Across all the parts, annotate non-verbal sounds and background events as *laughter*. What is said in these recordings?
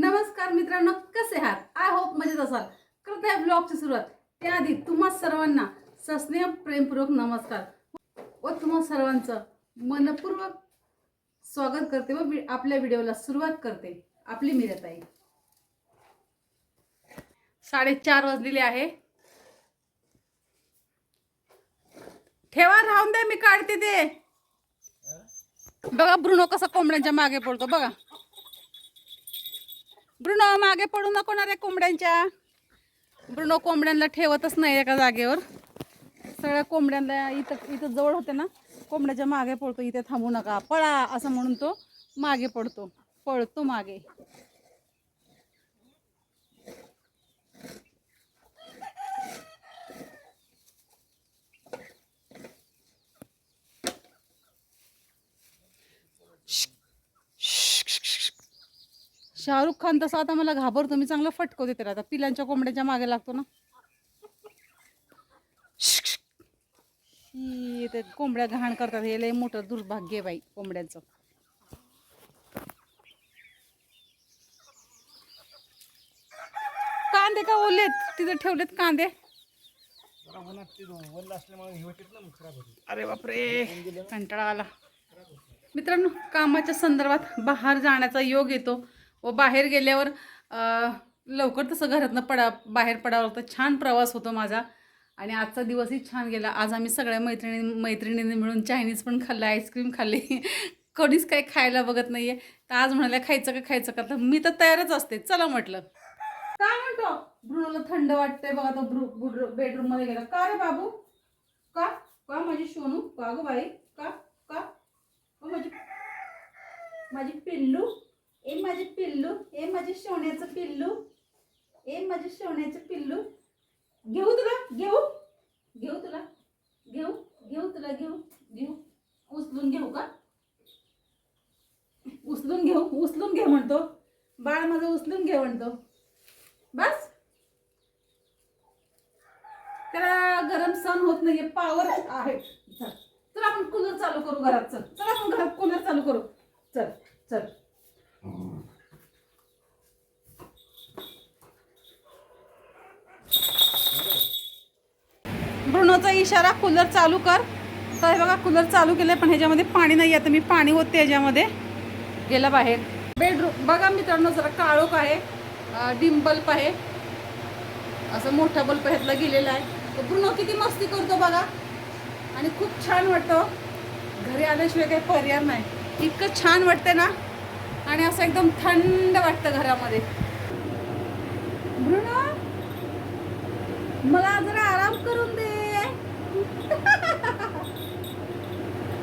नमस्कार मित्रांनो कसे आहात? आय होप मजेत असाल. करत आहे ब्लॉगची सुरुवात. त्याआधी तुम्हा सर्वांना सस्नेह प्रेमपूर्वक नमस्कार. व तुम्हा सर्वांचं मनपूर्वक स्वागत करते व आपल्या व्हिडिओला सुरुवात करते. आपली मिरताई. साडेचार वाजलेले आहे. ठेवा राहून दे मी काढते ते. बघा ब्रुनो कसा कोंबड्यांच्या मागे पडतो बघा. ब्रुनो मागे पडू नको ना रे कोंबड्यांच्या. ब्रुनो कोंबड्यांना ठेवतच नाही एका जागेवर. सगळ्या कोंबड्यांना इथं इथं जवळ होते ना कोंबड्याच्या मागे पडतो इथे थांबू नका. पळा असं म्हणून तो मागे पडतो. पळतो मागे. शाहरुख खान तसा आता मला घाबरतो मी चांगला फटको देते आता. पिलांच्या कोंबड्याच्या मागे लागतो ना. ते कोंबड्या घाण करतात. हे लय मोठं दुर्भाग्य बाई कोंबड्यांचं. कांदे का ओलेत? तिथे ठेवलेत कांदे. अरे बापरे कंटाळा आला. मित्रांनो कामाच्या संदर्भात बाहेर जाण्याचा योग येतो. व बाहेर गेल्यावर लवकर तसं घरातनं पडा बाहेर पडावं लागतं. छान प्रवास होतो माझा. आणि आजचा दिवसही छान गेला. आज आम्ही सगळ्या मैत्रिणी मैत्रिणींनी मिळून चायनीज पण खाल्लं आईस्क्रीम खाल्ली. *laughs* कोणीच काही खायला बघत नाहीये. तर आज म्हणाल्या खायचं का खायचं का? तर मी तर तयारच असते. चला म्हटलं. काय म्हणतो? ब्रुनोला थंड वाटतंय बघा तो ब्रु बेडरूम गेला. का रे बाबू? का? का माझी सोनू? का गो बाई? का? का? माझी माझी पिल्लू? ए माझे पिल्लू ए माझे शेवण्याचं पिल्लू ए माझे सोन्याचं पिल्लू. घेऊ तुला घेऊ घेऊ तुला घेऊ घेऊ तुला घेऊ घेऊ. उचलून घेऊ का? उचलून घेऊ उचलून घे म्हणतो. बाळ माझं उचलून घे म्हणतो. बस. त्याला गरम सण होत नाहीये पावर आहे. चल. चल आपण कूलर चालू करू घरात चल. चल आपण घरात कूलर चालू करू. चल चल. ब्रुनोचा इशारा कूलर चालू कर. तर हे बघा कूलर चालू केलंय पण ह्याच्यामध्ये पाणी नाही आता मी पाणी होते ह्याच्यामध्ये. गेलं बाहेर. बेडरूम बघा मित्रांनो जरा काळोख आहे. डिम बल्ब आहे. असं मोठा बल्ब ह्यातला गेलेला आहे. तर ब्रुनो किती मस्ती करतो बघा. आणि खूप छान वाटतं. घरी आल्याशिवाय काही पर्याय नाही. इतकं छान वाटतं ना. आणि असं एकदम थंड वाटतं घरामध्ये. ब्रुनो मला जरा आराम करून दे. *laughs*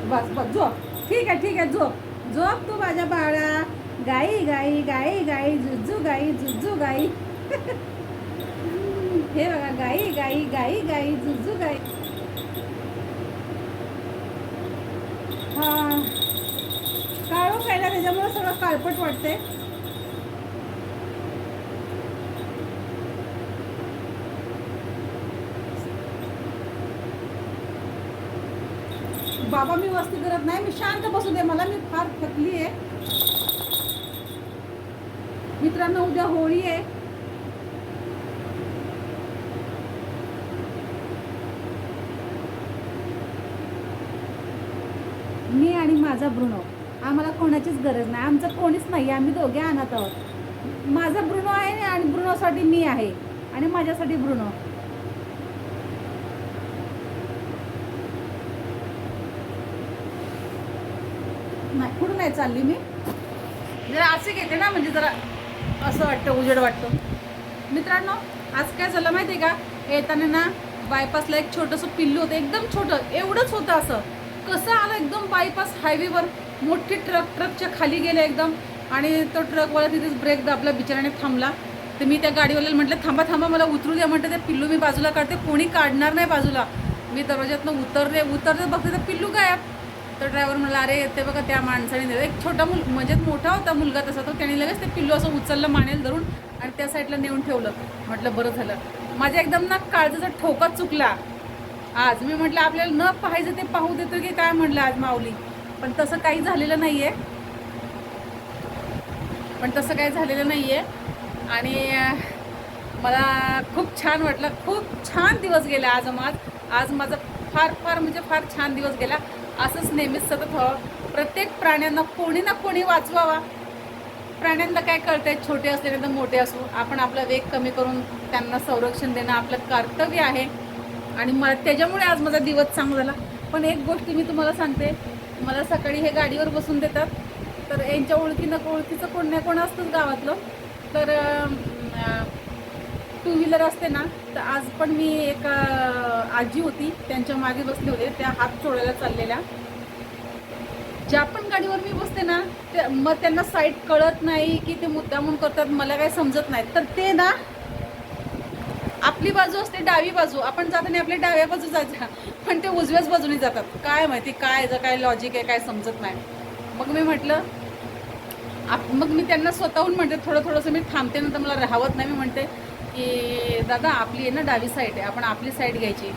बस बस झोप. ठीक आहे ठीक आहे झोप. झोप तू माझ्या बाळा. गाई गाई गाई गाई जुजू गाई जुजू गाई. *laughs* हे बघा गाई गाई गाई गाई जुजू गाई. हा. काळो खायला त्याच्यामुळे सगळं काळपट वाटते बाबा मी वस्ती करत नाही. मी शांत बसू दे. मला मी फार थकली आहे. मित्रांनो उद्या होळी आहे. मी आणि माझा ब्रुनो. आम्हाला कोणाचीच गरज नाही. आमचं कोणीच नाही. आम्ही दोघे आणत आहोत. माझा ब्रुनो आहे आणि ब्रुनोसाठी मी आहे. आणि माझ्यासाठी ब्रुनो. नाही कुठं नाही चालली मी. जरा असे घेते ना म्हणजे जरा असं वाटतं उजेड वाटतं. मित्रांनो आज काय झालं माहिती आहे का? येताना ना बायपासला एक छोटंसं पिल्लू होतं. एकदम छोटं. एवढंच होतं असं. कसं आलं एकदम बायपास हायवेवर मोठी ट्रक ट्रकच्या खाली गेले एकदम आणि तो ट्रकवाला तिथेच ब्रेक दाबला बिचाराने थांबला. तर मी त्या गाडीवाल्याला म्हटलं थांबा थांबा मला उतरू द्या. म्हटलं ते पिल्लू मी बाजूला काढते कोणी काढणार नाही बाजूला. मी दरवाज्यातनं उतरले उतरते बघते तर पिल्लू गायब तर ड्रायव्हर म्हणला अरे ते बघा त्या माणसाने एक छोटा मुल म्हणजे मोठा होता मुलगा तसा तो त्याने लगेच ते पिल्लू असं उचललं मानेल धरून आणि त्या साईडला नेऊन ठेवलं. म्हटलं बरं झालं. माझ्या एकदम ना काळजाचा ठोका चुकला. आज मी म्हटलं आपल्याला न पाहायचं ते पाहू देतो की काय? म्हटलं आज माऊली. पण तसं काही झालेलं नाही आहे पण तसं काही झालेलं नाही आहे आणि मला खूप छान वाटलं. खूप छान दिवस गेला आज माझ. आज माझा फार फार म्हणजे फार छान दिवस गेला. असंच नेहमीच सतत व्हावं प्रत्येक प्राण्यांना कोणी ना कोणी वाचवावा. प्राण्यांना काय कळतंय? छोटे असले नाही तर मोठे असू. आपण आपला वेग कमी करून त्यांना संरक्षण देणं आपलं कर्तव्य आहे. आणि मग त्याच्यामुळे आज माझा दिवस चांगला झाला. पण एक गोष्ट मी तुम्हाला सांगते. मला सकाळी हे गाडीवर बसून देतात. तर यांच्या ओळखी नको ओळखीचं कोण नाही कोण असतंच गावातलं. तर टू व्हीलर असते ना तर आज पण मी एक आजी होती त्यांच्या मागे बसले होते त्या हात चोळायला चाललेल्या. ज्या पण गाडीवर मी बसते ना ते मग त्यांना साईड कळत नाही की ते मुद्दामून करतात मला काही समजत नाही. तर ते ना आपली बाजू असते डावी बाजू. आपण जाताना आपल्या डाव्या बाजू जायच्या पण ते उजव्याच बाजूने जातात. काय माहिती काय याचं काय लॉजिक आहे काय समजत नाही. मग मी म्हटलं आप मग मी त्यांना स्वतःहून म्हणते थोडं थोडंसं मी थांबते नंतर मला राहवत नाही. मी म्हणते की दादा आपली आहे ना डावी साईड आहे. आपण आपली साईड घ्यायची.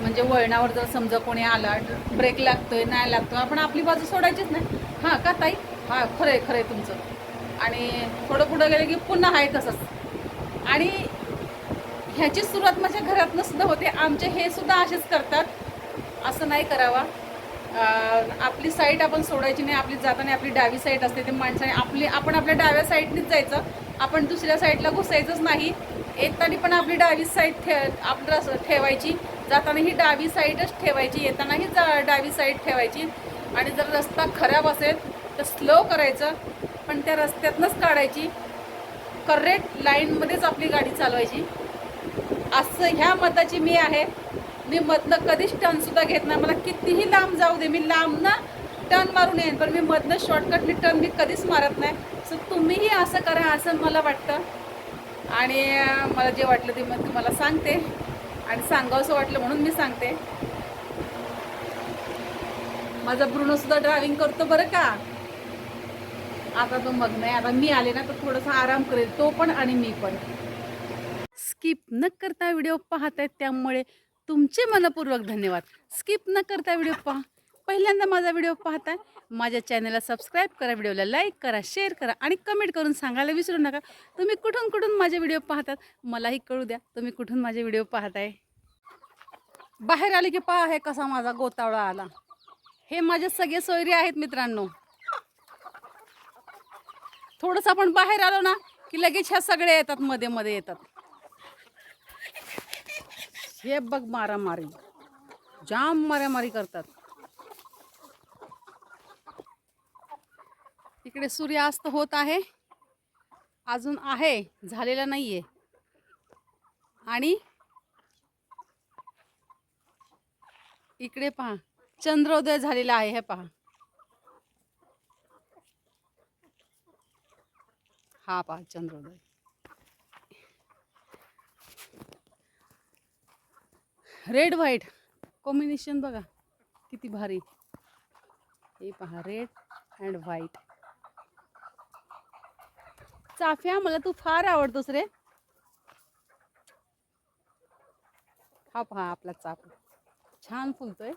म्हणजे वळणावर जर समजा कोणी आला ब्रेक लागतोय नाही लागतोय आपण आपली बाजू सोडायचीच नाही. हां का ताई? हां खरं आहे खरं आहे तुमचं. आणि थोडं पुढं गेलं की पुन्हा आहे तसंच. आणि ह्याची सुरुवात माझ्या घरातनं सुद्धा होते. आमचे हे सुद्धा असेच करतात. असं नाही करावा. आपली साईड आपण सोडायची नाही आपली जाताना आपली डावी साईड असते ते माणसाने आपली आपण आपल्या डाव्या साईडनीच जायचं. आपण दुसऱ्या साईडला घुसायचंच नाही. येताना पण आपली डावी साईड ठे आपलं ठेवायची. जाताना ही डावी साईडच ठेवायची. येतानाही जा डावी साईड ठेवायची. आणि जर रस्ता खराब असेल तर स्लो करायचं. पण त्या रस्त्यातनंच काढायची. करेक्ट लाईनमध्येच आपली गाडी चालवायची. असं ह्या मताची मी आहे. मी मधनं कधीच टर्नसुद्धा घेत नाही. मला कितीही लांब जाऊ दे मी लांब ना टर्न मारून येईन पण मी मधनं शॉर्टकटली टर्न मी कधीच मारत नाही. सो तुम्हीही असं करा असं मला वाटतं. आणि मला जे वाटलं ते मग तुम्हाला सांगते. आणि सांगावंसं वाटलं म्हणून मी सांगते. माझा ब्रुनोसुद्धा ड्रायव्हिंग करतो बरं का? आता तो मग नाही आता मी आले ना तर थोडासा आराम करेल. तो पण आणि मी पण. स्किप न करता व्हिडिओ पाहत आहेत त्यामुळे तुमचे मनपूर्वक धन्यवाद. स्किप न करता व्हिडिओ पहा. पहिल्यांदा माझा व्हिडिओ पाहताय माझ्या चॅनलला सबस्क्राईब करा व्हिडिओला लाईक करा शेअर करा आणि कमेंट करून सांगायला विसरू नका. तुम्ही कुठून कुठून माझे व्हिडिओ पाहतात मलाही कळू द्या. तुम्ही कुठून माझे व्हिडिओ पाहताय? बाहेर आले की पहा हे कसा माझा गोतावळा आला. हे माझे सगळे सोयरे आहेत मित्रांनो. थोडंसं आपण बाहेर आलो ना की लगेच ह्या सगळ्या येतात मध्ये मध्ये येतात. हे बघ मारामारी. जाम मारामारी करतात. इकडे सूर्यास्त होत आहे. अजून आहे झालेला नाहीये. आणि इकडे पहा चंद्रोदय झालेला आहे हे पहा. हा पहा चंद्रोदय. रेड व्हाईट कॉम्बिनेशन बघा. किती भारी. हे पहा रेड अँड व्हाईट चाफ्या मला तू फार आवडतोस रे. हा पहा आपला चाफ छान फुलतोय.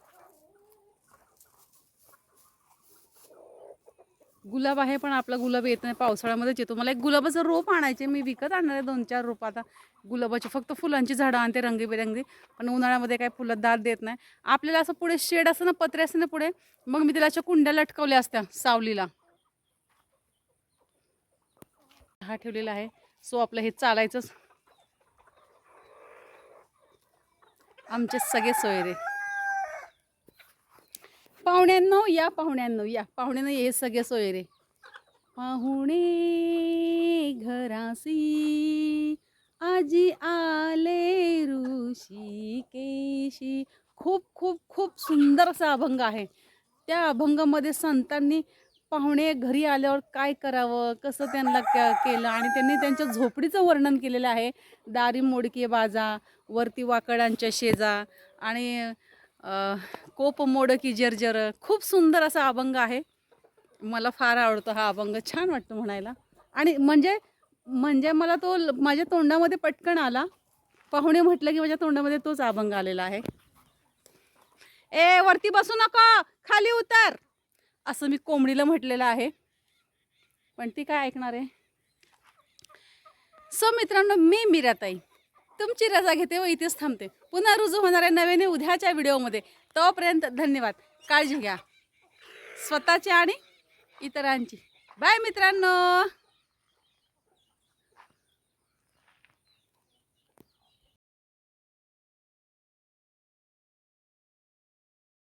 गुलाब आहे पण आपला गुलाब येत नाही. पावसाळ्यामध्येच येतो. मला एक गुलाबाचं रोप आणायचे मी विकत आणणार आहे दोन चार रोप. आता गुलाबाची फक्त फुलांची झाडं आणते रंगीबेरंगी पण उन्हाळ्यामध्ये काय फुलं दाद देत नाही. आपल्याला असं पुढे शेड असं ना पत्रे असं ना पुढे मग मी त्याला अशा कुंड्या लटकवल्या असत्या सावलीला. हा ठेवलेला आहे. सो आपलं हे चालायचंच. आमचे सगळे सोयरे. पाहुण्यांनो या पाहुण्यांनो या. पाहुण्यांना हे सगळे सोयरे पाहुणे घरासी आजी आले ऋषी केशी खूप खूप खूप सुंदर असा अभंग आहे. त्या अभंगामध्ये संतांनी पाहुणे घरी आल्यावर काय करावं कसं त्यांना क- केलं आणि त्यांनी त्यांच्या झोपडीचं वर्णन केलेलं आहे. दारी मोडकी बाजा वरती वाकडांच्या शेजा आणि कोप मोडकी जर्जर खूप सुंदर असा अभंग आहे. मला फार आवडतो हा अभंग छान वाटतो म्हणायला. आणि म्हणजे म्हणजे मला तो माझ्या तोंडामध्ये पटकन आला. पाहुणे म्हटलं की माझ्या तोंडामध्ये तोच अभंग आलेला आहे. ए वरती बसू नका खाली उतर. असं मी कोंबडीला म्हटलेलं आहे. पण ती काय ऐकणार आहे? सो मित्रांनो मी मीराताई. तुमची रजा घेते व इथेच थांबते. पुन्हा रुजू होणाऱ्या नव्याने उद्याच्या व्हिडिओमध्ये. तोपर्यंत धन्यवाद. काळजी घ्या. स्वतःची आणि इतरांची. बाय मित्रांनो.